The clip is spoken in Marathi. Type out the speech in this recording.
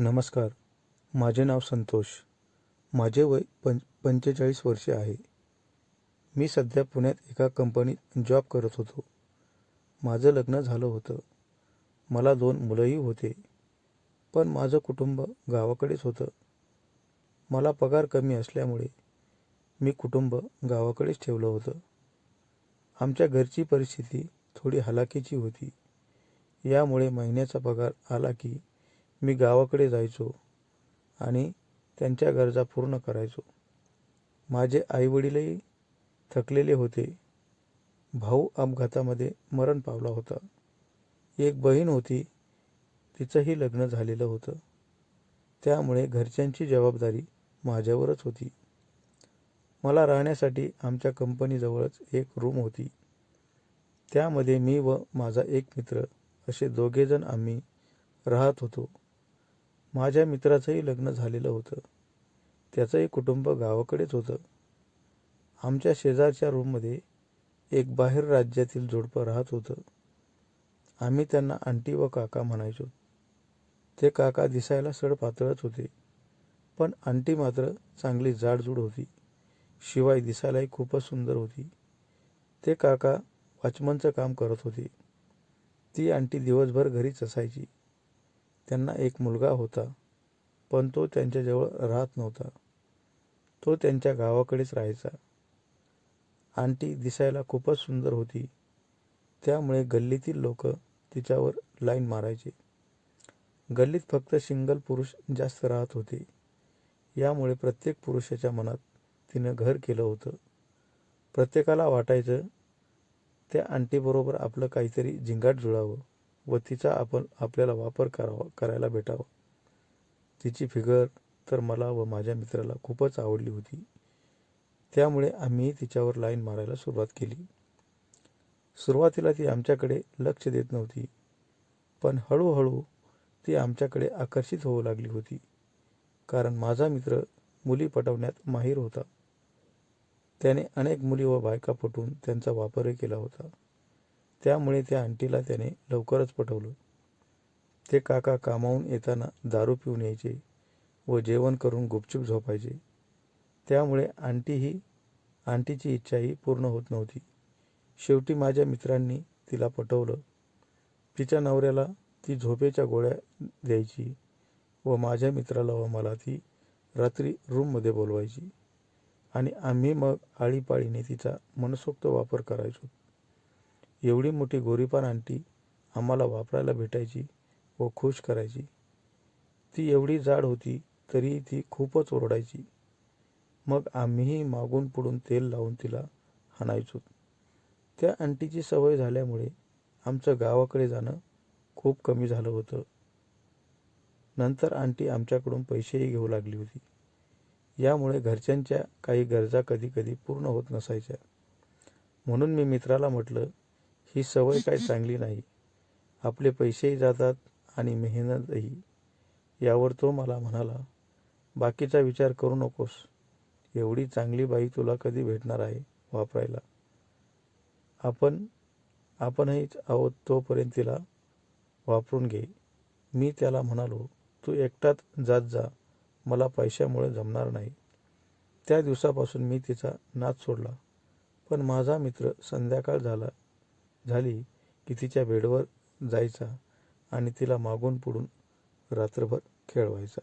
नमस्कार. माझे नाव संतोष. माझे वय पं पंचेचाळीस वर्षे आहे. मी सध्या पुण्यात एका कंपनीत जॉब करत होतो. माझं लग्न झालं होतं. मला दोन मुलंही होते. पण माझं कुटुंब गावाकडेच होतं. मला पगार कमी असल्यामुळे मी कुटुंब गावाकडेच ठेवलं होतं. आमच्या घरची परिस्थिती थोडी हलाखीची होती. यामुळे महिन्याचा पगार आला की मी गावाकडे जायचो आणि त्यांच्या गरजा पूर्ण करायचो. माझे आईवडीलही थकलेले होते. भाऊ अपघातामध्ये मरण पावला होता. एक बहीण होती. तिचंही लग्न झालेलं होतं. त्यामुळे घरच्यांची जबाबदारी माझ्यावरच होती. मला राहण्यासाठी आमच्या कंपनीजवळच एक रूम होती. त्यामध्ये मी व माझा एक मित्र असे दोघेजण आम्ही राहत होतो. माझ्या मित्राचंही लग्न झालेलं होतं. त्याचंही कुटुंब गावाकडेच होतं. आमच्या शेजारच्या रूममध्ये एक बाहेर राज्यातील जोडपं राहत होतं. आम्ही त्यांना आंटी व काका म्हणायचो. ते काका दिसायला सडपातळच होते. पण आंटी मात्र चांगली जाडजूड होती. शिवाय दिसायलाही खूपच सुंदर होती. ते काका वॉचमनचं काम करत होते. ती आंटी दिवसभर घरीच असायची. त्यांना एक मुलगा होता पण तो त्यांच्याजवळ राहत नव्हता. तो त्यांच्या गावाकडेच राहायचा. आंटी दिसायला खूपच सुंदर होती. त्यामुळे गल्लीतील लोक तिच्यावर लाईन मारायचे. गल्लीत फक्त सिंगल पुरुष जास्त राहत होते. यामुळे प्रत्येक पुरुषाच्या मनात तिनं घर केलं होतं. प्रत्येकाला वाटायचं त्या आंटीबरोबर आपलं काहीतरी झिंगाट जुळावं. व तिचा आपण आपल्याला वापर करावा करायला भेटावा. तिची फिगर तर मला व माझ्या मित्राला खूपच आवडली होती. त्यामुळे आम्ही तिच्यावर लाईन मारायला सुरुवात केली. सुरुवातीला ती आमच्याकडे लक्ष देत नव्हती पण हळूहळू ती आमच्याकडे आकर्षित होऊ लागली होती कारण माझा मित्र मुली पटवण्यात माहीर होता. त्याने अनेक मुली व बायका पटवून त्यांचा वापरही केला होता. त्यामुळे त्या आंटीला त्याने लवकरच पटवलं. ते काका कामावून येताना दारू पिऊन यायचे व जेवण करून गुपचूप झोपायचे. त्यामुळे आंटीही आंटीची इच्छाही पूर्ण होत नव्हती. शेवटी माझ्या मित्रांनी तिला पटवलं. तिच्या नवऱ्याला ती झोपेच्या गोळ्या द्यायची व माझ्या मित्राला व मला ती रात्री रूममध्ये बोलवायची. आणि आम्ही मग आळीपाळीने तिचा मनसोक्त वापर करायचो. एवढी मोठी गोरीपान आंटी आम्हाला वापरायला भेटायची व खुश करायची. ती एवढी जाड होती तरी ती खूपच ओरडायची. मग आम्हीही मागून पुढून तेल लावून तिला हाणायचो. त्या आंटीची सवय झाल्यामुळे आमचं गावाकडे जाणं खूप कमी झालं होतं. नंतर आंटी आमच्याकडून पैसेही घेऊ लागली होती. यामुळे घरच्यांच्या काही गरजा कधी कधी पूर्ण होत नसायच्या. म्हणून मी मित्राला म्हटलं ही सवय काय चांगली नाही. आपले पैसेही जातात आणि मेहनतही. यावर तो मला म्हणाला बाकीचा विचार करू नकोस. एवढी चांगली बाई तुला कधी भेटणार आहे वापरायला? आपण आपणही आहोत तोपर्यंत तिला वापरून घे. मी त्याला म्हणालो तू एकटात जात जा. मला पैशामुळे जमणार नाही. त्या दिवसापासून मी तिचा नाच सोडला. पण माझा मित्र संध्याकाळ झाला. झाली की तिच्या बेडवर जायचा आणि तिला मागून पुढून रात्रभर खेळवायचा.